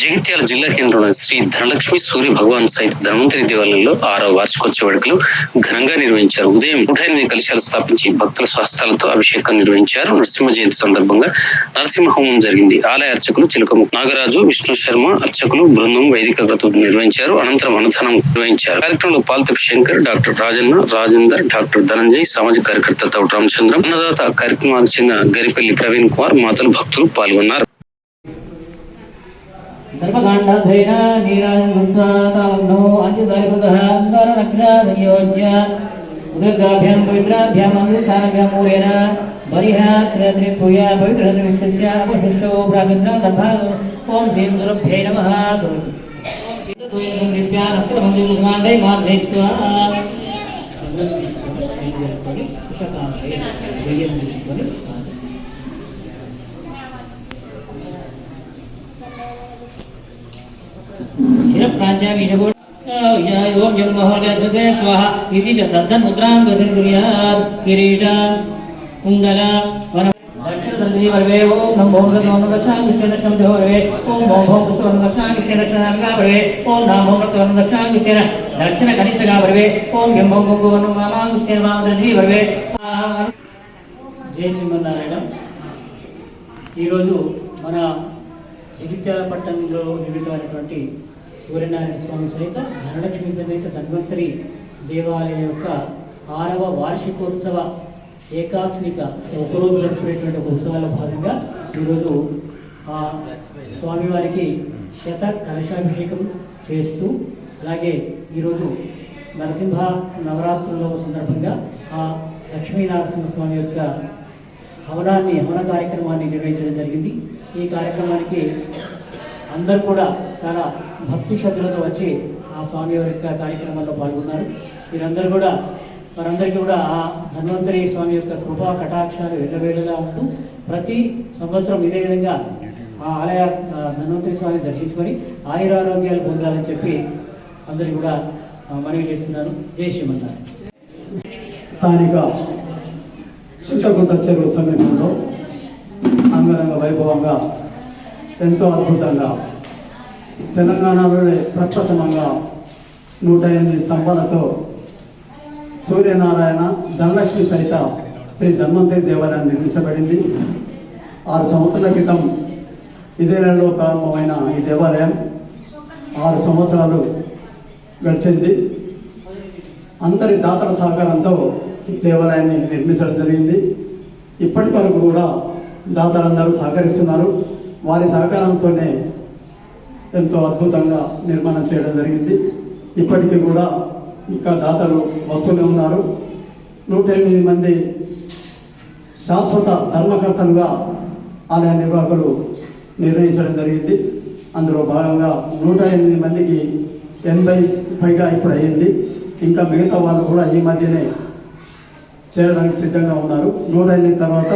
జగిత్యాల జిల్లా కేంద్రంలో శ్రీ ధనలక్ష్మి సూర్య భగవాన్ సహిత ధన్వంతరి దేవాలయంలో ఆరవ వార్షికోత్సవ వేడుకలు ఘనంగా నిర్వహించారు. ఉదయం నూట ఎనిమిది కలశాలు స్థాపించి భక్తుల స్వస్థలతో అభిషేకం నిర్వహించారు. నరసింహ జయంతి సందర్భంగా నరసింహ హోమం జరిగింది. ఆలయ అర్చకులు చిలకము నాగరాజు విష్ణు శర్మ అర్చకులు బృందం వైదిక నిర్వహించారు. అనంతరం అనుధానం నిర్వహించారు. కార్యక్రమంలో పాల్తపు శంకర్ డాక్టర్ రాజన్న రాజేందర్ డాక్టర్ ధనంజయ్ సామాజిక కార్యకర్త తౌట రామచంద్రం అన్నదాత కార్యక్రమానికి చెందిన గరిపల్లి ప్రవీణ్ కుమార్ మాతలు భక్తులు పాల్గొన్నారు. सर्वकाण्डद्वैन नीरानुवृत्ताताग्नो अञ्चदयकृतः अङ्गारनग्नसंयोज्य उदग्राभ्यां पवित्राभ्याम् अङ्गस्थानभ्यां मूलेन बलिहात्रिपूय पवित्रस्य अपशिष्टो प्रागन्द्रं तथा ॐ श्रीं दुर्भ्यै नमः। ृत्यानस्त्रमन्दिरकाण्डे मार्जयित्वा शताब्दे క్షీరప్రాచ్యామీశగోడ ఓం జం మహోదయ స్వాహ ఇది చ తద్దన్ ముద్రాం గతిం కుర్యాత్ కిరీట కుండల వన దక్షిణదండి ఓం ఓం ఓం ఓం ఓం ఓం దక్షిణ కనిష్టగా ఓం ఓం ఓం మామాం జై శ్రీమన్నారాయణ. ఈరోజు మన జగిత్యాల పట్టణంలో నిర్మితమైనటువంటి సూర్యనారాయణ స్వామి సహిత ధనలక్ష్మి సమేత ధన్వంతరి దేవాలయం యొక్క ఆరవ వార్షికోత్సవ ఏకాత్మిక ఒకరోజు జరుపుకునేటువంటి ఒక ఉత్సవాల భాగంగా ఈరోజు ఆ స్వామివారికి శత కలశాభిషేకం చేస్తూ అలాగే ఈరోజు నరసింహ నవరాత్రుల సందర్భంగా ఆ లక్ష్మీ స్వామి యొక్క హవనాన్ని హవన కార్యక్రమాన్ని నిర్వహించడం జరిగింది. ఈ కార్యక్రమానికి అందరూ కూడా చాలా భక్తి శ్రద్ధలతో వచ్చి ఆ స్వామి వారి యొక్క కార్యక్రమాల్లో పాల్గొన్నారు. వీరందరూ కూడా వారందరికీ కూడా ఆ ధన్వంతరి స్వామి యొక్క కృపా కటాక్షాలు వెళ్ళవేళలా ఉంటూ ప్రతి సంవత్సరం ఇదే విధంగా ఆ ఆలయ ధన్వంతరి స్వామిని దర్శించుకొని ఆయురారోగ్యాలు పొందాలని చెప్పి అందరికీ కూడా మనవి చేస్తున్నాను. జై శ్రీమన్నారు స్థానిక చింతకుంట చెరువు సమీపంలో అంగరంగ వైభవంగా ఎంతో అద్భుతంగా తెలంగాణలోనే ప్రప్రథమంగా నూట ఎనిమిది స్తంభాలతో సూర్యనారాయణ ధనలక్ష్మి సహిత శ్రీ ధన్వంతరి దేవాలయం నిర్మించబడింది. ఆరు సంవత్సరాల క్రితం ఇదే నెలలో ప్రారంభమైన ఈ దేవాలయం ఆరు సంవత్సరాలు గడిచింది. అందరి దాతల సహకారంతో ఈ దేవాలయాన్ని నిర్మించడం జరిగింది. ఇప్పటి వరకు కూడా దాతలందరూ సహకరిస్తున్నారు. వారి సహకారంతోనే ఎంతో అద్భుతంగా నిర్మాణం చేయడం జరిగింది. ఇప్పటికీ కూడా ఇంకా దాతలు వస్తూనే ఉన్నారు. నూట ఎనిమిది మంది శాశ్వత ధర్మకర్తలుగా ఆలయ నిర్వాహకులు నిర్ణయించడం జరిగింది. అందులో భాగంగా నూట ఎనిమిది మందికి ఎనభై పైగా ఇప్పుడు అయ్యింది. ఇంకా మిగతా వాళ్ళు కూడా ఈ మధ్యనే చేయడానికి సిద్ధంగా ఉన్నారు. నూట ఎనిమిది తర్వాత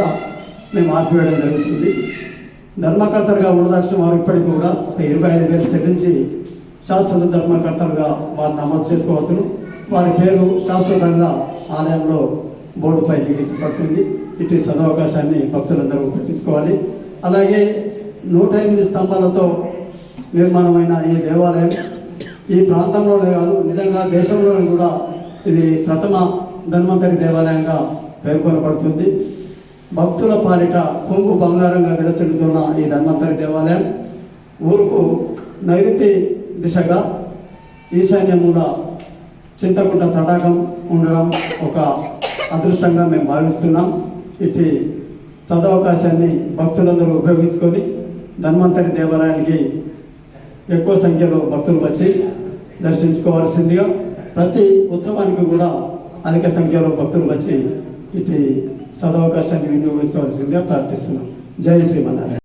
మేము ఆపివేయడం జరుగుతుంది. ధర్మకర్తలుగా ఉండదర్శనం వారు ఇప్పటికి కూడా ఒక ఇరవై ఐదు వేలు చెల్లించి శాశ్వత ధర్మకర్తలుగా వారు నమోదు చేసుకోవచ్చును. వారి పేరు శాశ్వతంగా ఆలయంలో బోర్డుపై లిఖించబడుతుంది. ఇటు సదవకాశాన్ని భక్తులందరూ ఉపయోగించుకోవాలి అలాగే నూట ఎనిమిది స్తంభాలతో నిర్మాణమైన ఈ దేవాలయం ఈ ప్రాంతంలోనే కాదు నిజంగా దేశంలోనే కూడా ఇది ప్రథమ ధన్వంతరి దేవాలయంగా పేర్కొనబడుతుంది. భక్తుల పాలిట కొంగు బంగారంగా విలసిల్లుతున్న ఈ ధన్వంతరి దేవాలయం ఊరుకు నైరుతి దిశగా ఈశాన్యముల చింతకుంట తటాకం ఉండడం ఒక అదృష్టంగా మేము భావిస్తున్నాం. ఇటు సదవకాశాన్ని భక్తులందరూ ఉపయోగించుకొని ధన్వంతరి దేవాలయానికి ఎక్కువ సంఖ్యలో భక్తులు వచ్చి దర్శించుకోవాల్సిందిగా ప్రతి ఉత్సవానికి కూడా అధిక సంఖ్యలో భక్తులు వచ్చి ఇటు సదవకాశాన్ని వినియోగించవలసిందిగా ప్రార్థిస్తున్నాం జై శ్రీమన్నారాయణ